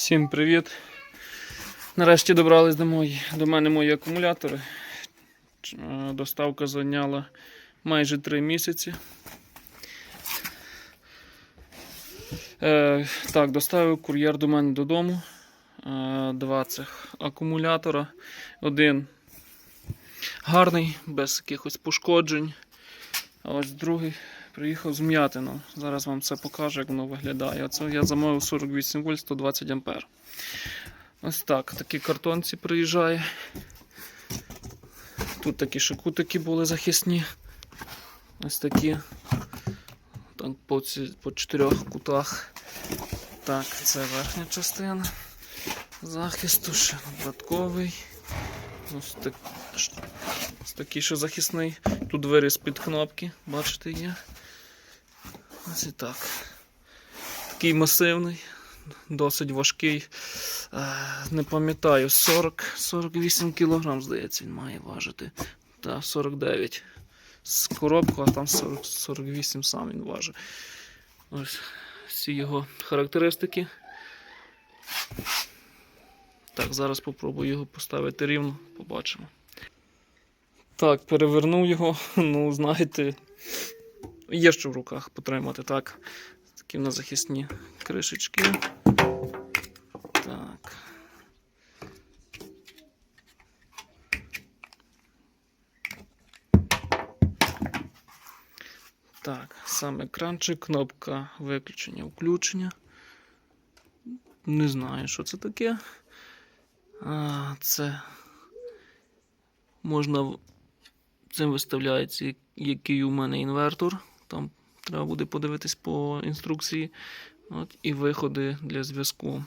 Всім привіт! Нарешті добрались до, мої, до мене мої акумулятори. Е, Доставка зайняла майже 3 місяці. Е, так, доставив кур'єр до мене додому. Е, два цих акумулятора. Один гарний, без якихось пошкоджень. А ось другий приїхав з м'ятином. Зараз вам це покажу, як воно виглядає. Оце я замовив 48 вольт 120 ампер. Ось так, такі картонці приїжджає. Тут такі шикутики були захисні. Ось такі. Там по, ці, по чотирьох кутах. Так, це верхня частина захисту, ще додатковий. Ось, так, ось такий ще захисний. Тут виріз під кнопки, бачите, є. Ось і так. Такий масивний, досить важкий. Е, Не пам'ятаю, 40, 48 кг, здається, він має важити. Та 49. З коробку, а там 40, 48 сам він важить. Ось всі його характеристики. Так, зараз спробую його поставити рівно, побачимо. Так, перевернув його. Ну, знаєте, є що в руках потримати, так. Такі в нас захисні кришечки. Так. Так, сам екранчик, кнопка виключення, включення. Не знаю, що це таке. Це можна цим виставляється, який у мене інвертор. Там треба буде подивитись по інструкції. От, і виходи для зв'язку.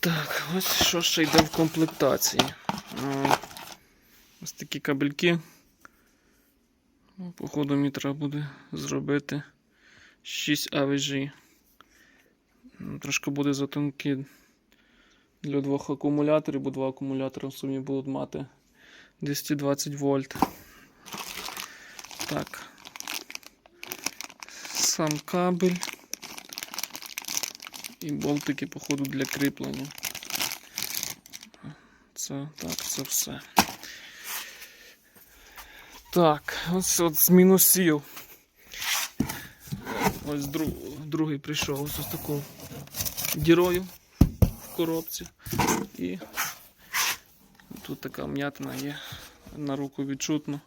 Так, ось що ще йде в комплектації. Ось такі кабельки. Походу, мені треба буде зробити 6 AVG. Ну, Трошки буде затонкі для двох акумуляторів, бо два акумулятори в сумі будуть мати 220 вольт. Так. Сам кабель. І болтики, походу, для кріплення. Це так, це все. Так, ось от з мінусів. Ось друг, другий прийшов ось з такою дірою в коробці. І тут така м'ятина є на руку відчутно.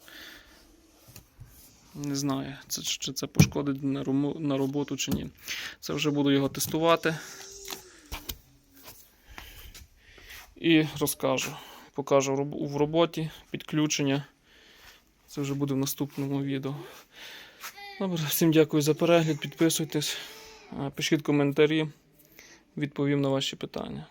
Не знаю, це, чи це пошкодить на, роботу чи ні. Це вже буду його тестувати. І розкажу. Покажу в роботі підключення. Це вже буде в наступному відео. Добре, всім дякую за перегляд. Підписуйтесь, е, пишіть коментарі, відповім на ваші питання.